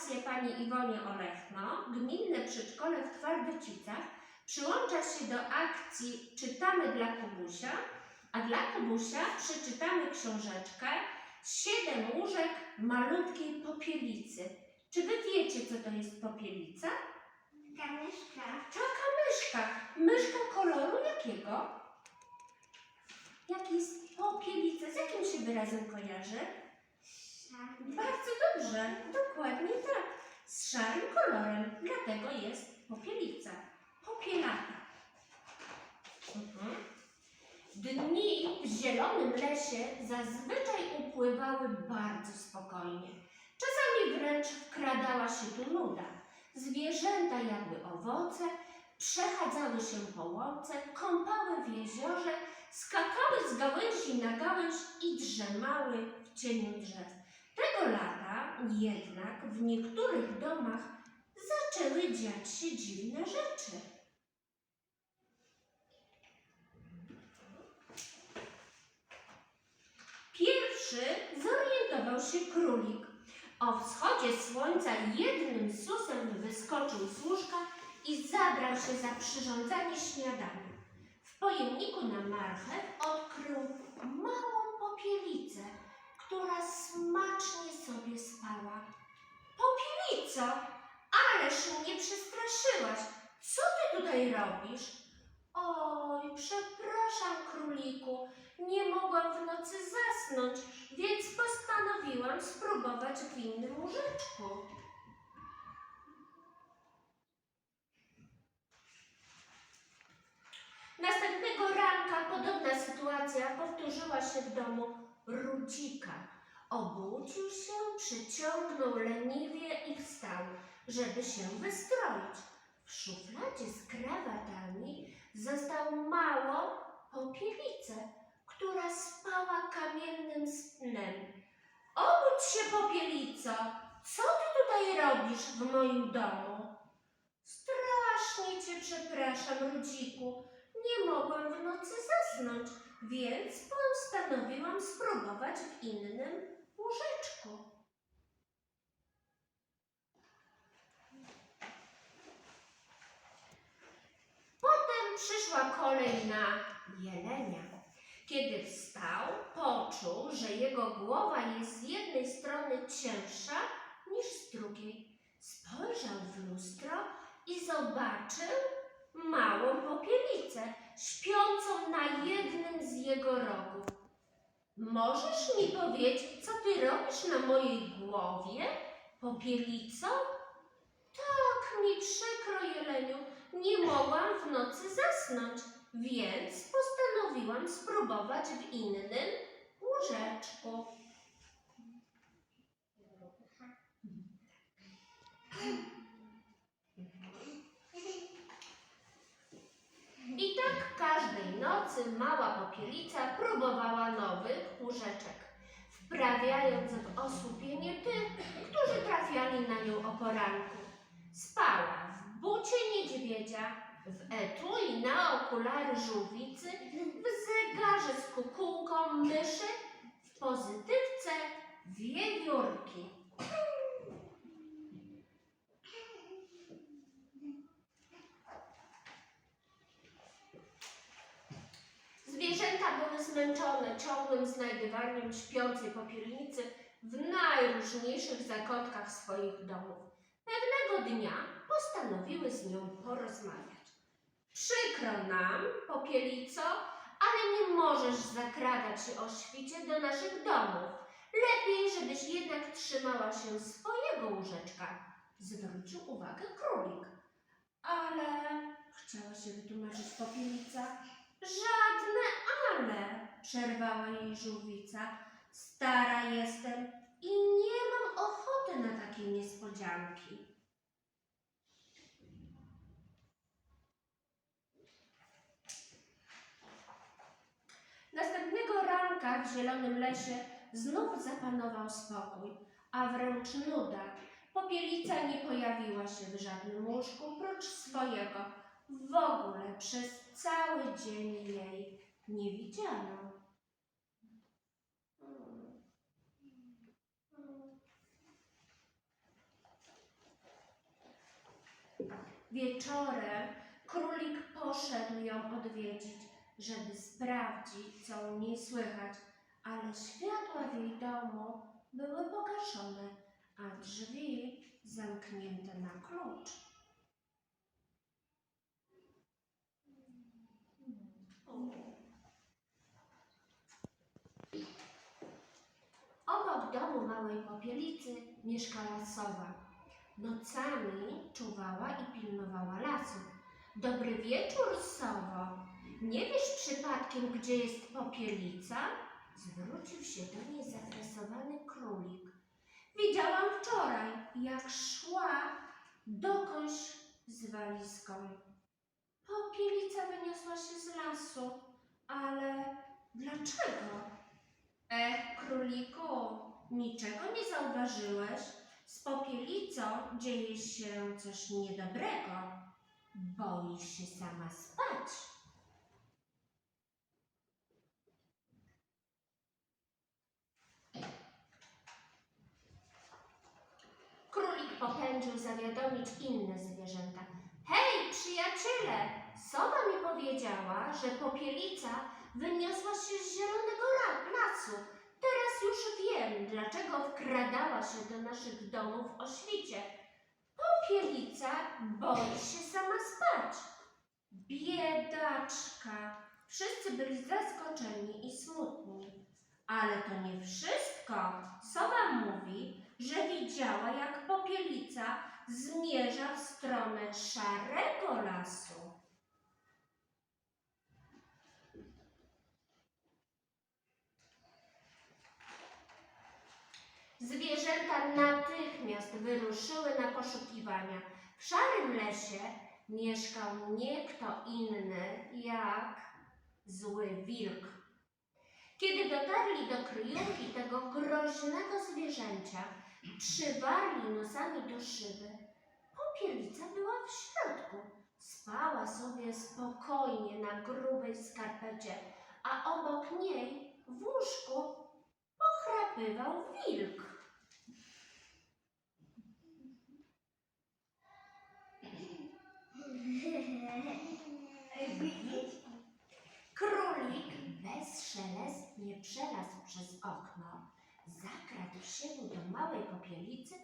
informację pani Iwonie Olechno, Gminne Przedszkole w Twardycicach przyłącza się do akcji Czytamy dla Kubusia, a dla Kubusia przeczytamy książeczkę Siedem łóżek malutkiej popielicy. Czy wy wiecie, co to jest popielica? Kamyszka. Taka myszka. Myszka koloru jakiego? Jak jest popielica? Z jakim się wyrazem kojarzy? Bardzo dobrze, dokładnie tak. Z szarym kolorem, dlatego jest popielica. Popielata. Mhm. Dni w zielonym lesie zazwyczaj upływały bardzo spokojnie. Czasami wręcz wkradała się tu nuda. Zwierzęta jadły owoce, przechadzały się po łące, kąpały w jeziorze, skakały z gałęzi na gałęź i drzemały w cieniu drzew. Lata jednak w niektórych domach zaczęły dziać się dziwne rzeczy. Pierwszy zorientował się królik. O wschodzie słońca jednym susem wyskoczył z łóżka i zabrał się za przyrządzanie śniadania. W pojemniku na marchew odkrył małą popielicę, która smacznie sobie spała. Popielico, ależ mnie przestraszyłaś. Co ty tutaj robisz? Oj, przepraszam, króliku, nie mogłam w nocy zasnąć, więc postanowiłam spróbować w innym łóżeczku. Następnego ranka podobna sytuacja powtórzyła się w domu Rudzika. Obudził się, przyciągnął leniwie i wstał, żeby się wystroić. W szufladzie z krawatami zastał małą popielicę, która spała kamiennym snem. Obudź się, popielico! Co ty tutaj robisz w moim domu? Strasznie cię przepraszam, Rudziku. Nie mogłam w nocy zasnąć, więc postanowiłam spróbować w innym łóżeczku. Potem przyszła kolej na jelenia. Kiedy wstał, poczuł, że jego głowa jest z jednej strony cięższa niż z drugiej. Spojrzał w lustro i zobaczył małą popielicę śpiącą na jednym z jego rogów. Możesz mi powiedzieć, co ty robisz na mojej głowie, popielico? Tak mi przykro, Jeleniu, nie mogłam w nocy zasnąć, więc postanowiłam spróbować w innym łóżeczku. I tak każdej nocy mała popielica próbowała nowych łóżeczek, wprawiając w osłupienie tych, którzy trafiali na nią o poranku. Spała w bucie niedźwiedzia, w etui na okulary żółwicy, w zegarze z kukułką myszy, w pozytywce wiewiórki. Zwierzęta były zmęczone ciągłym znajdywaniem śpiącej popielnicy w najróżniejszych zakątkach swoich domów. Pewnego dnia postanowiły z nią porozmawiać. Przykro nam, popielico, ale nie możesz zakradać się o świcie do naszych domów. Lepiej, żebyś jednak trzymała się swojego łóżeczka, zwrócił uwagę królik. Ale, chciała się wytłumaczyć popielica, żadne ale, przerwała jej żółwica. Stara jestem i nie mam ochoty na takie niespodzianki. Następnego ranka w zielonym lesie znów zapanował spokój, a wręcz nuda. Popielica nie pojawiła się w żadnym łóżku prócz swojego. W ogóle przez cały dzień jej nie widziano. Wieczorem królik poszedł ją odwiedzić, żeby sprawdzić, co u niej słychać, ale światła w jej domu były pogaszone, a drzwi zamknięte na klucz. Obok domu małej popielicy mieszkała sowa. Nocami czuwała i pilnowała lasu. Dobry wieczór, sowo. Nie wiesz przypadkiem, gdzie jest popielica? Zwrócił się do niej zainteresowany królik. Widziałam wczoraj, jak szła dokądś z walizką. Popielica wyniosła się z lasu, ale dlaczego? E, króliku, niczego nie zauważyłeś? Z popielicą dzieje się coś niedobrego. Boisz się sama spać. Królik popędził zawiadomić inne zwierzęta. Hej, przyjaciele! Sowa mi powiedziała, że popielica wyniosła się z zielonego lasu. Teraz już wiem, dlaczego wkradała się do naszych domów o świcie. Popielica boi się sama spać. Biedaczka. Wszyscy byli zaskoczeni i smutni. Ale to nie wszystko. Sowa mówi, że widziała, jak popielica zmierza w stronę szarego lasu. Zwierzęta wyruszyły na poszukiwania. W szarym lesie mieszkał nie kto inny jak zły wilk. Kiedy dotarli do kryjówki tego groźnego zwierzęcia, przywarli nosami do szyby. Popielica była w środku. Spała sobie spokojnie na grubej skarpecie, a obok niej w łóżku pochrapywał wilk. Bezszelestnie przelazł przez okno, zakradł się do małej popielicy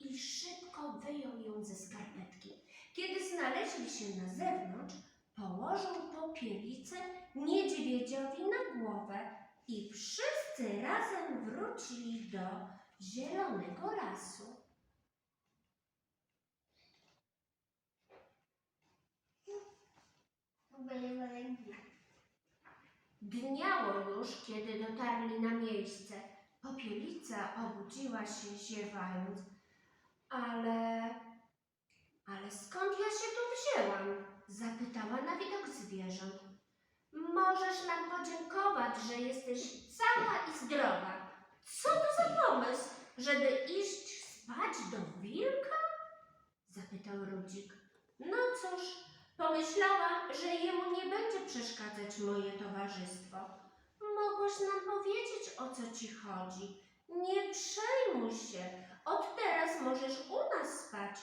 i szybko wyjął ją ze skarpetki. Kiedy znaleźli się na zewnątrz, położył popielicę niedźwiedziowi na głowę i wszyscy razem wrócili do zielonego lasu. Dniało już, kiedy dotarli na miejsce. Popielica obudziła się ziewając. Ale... Ale skąd ja się tu wzięłam? Zapytała na widok zwierząt. Możesz nam podziękować, że jesteś cała i zdrowa. Co to za pomysł, żeby iść spać do wilka? Zapytał Rudzik. No cóż, Pomyślałam, że jemu nie będzie przeszkadzać moje towarzystwo. Mogłaś nam powiedzieć, o co ci chodzi. Nie przejmuj się. Od teraz możesz u nas spać.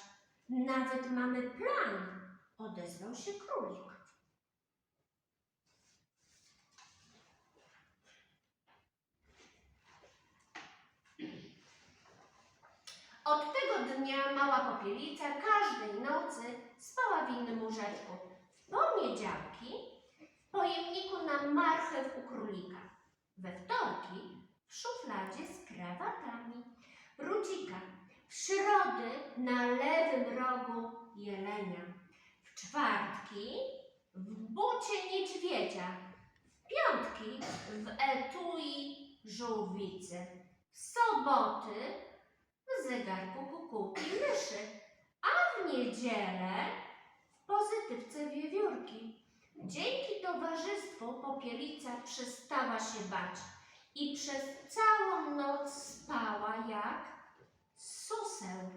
Nawet mamy plan, odezwał się królik. Od tego dnia mała popielica każdej nocy spała w innym łóżeczku. W poniedziałki w pojemniku na marchew u królika. We wtorki w szufladzie z krawatami. Rudzika. W środy na lewym rogu jelenia. W czwartki w bucie niedźwiedzia. W piątki w etui żółwicy. W soboty w zegarku kukułki myszy w niedzielę w pozytywce wiewiórki. Dzięki towarzystwu popielica przestała się bać i przez całą noc spała jak suseł.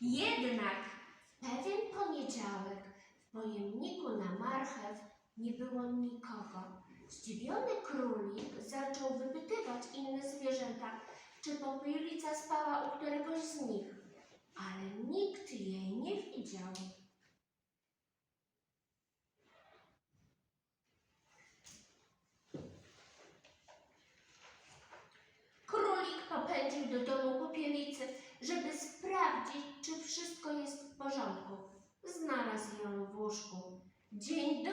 Jednak w pewien poniedziałek pojemniku na marchew nie było nikogo. Zdziwiony królik zaczął wypytywać inne zwierzęta, czy popielica spała u któregoś z nich, ale nikt jej nie widział. Królik popędził do domu popielicy, żeby sprawdzić, czy wszystko jest w porządku. Znalazł ją w łóżku. Dzień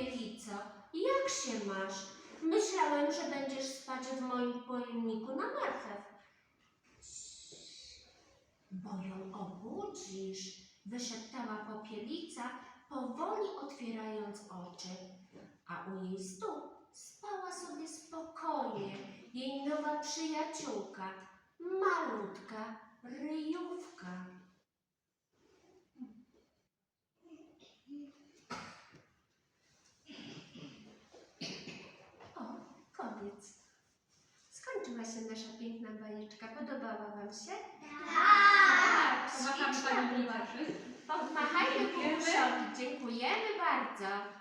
dobry, popielico. Jak się masz? Myślałem, że będziesz spać w moim pojemniku na marchew. Bo ją obudzisz, wyszeptała popielica, powoli otwierając oczy. A u jej stóp spała sobie spokojnie jej nowa przyjaciółka, malutka ryjówka. O, koniec. Skończyła się nasza bajeczka. Podobała Wam się? Tak. Pomachamy pani. Kubusiowi. Dziękujemy bardzo.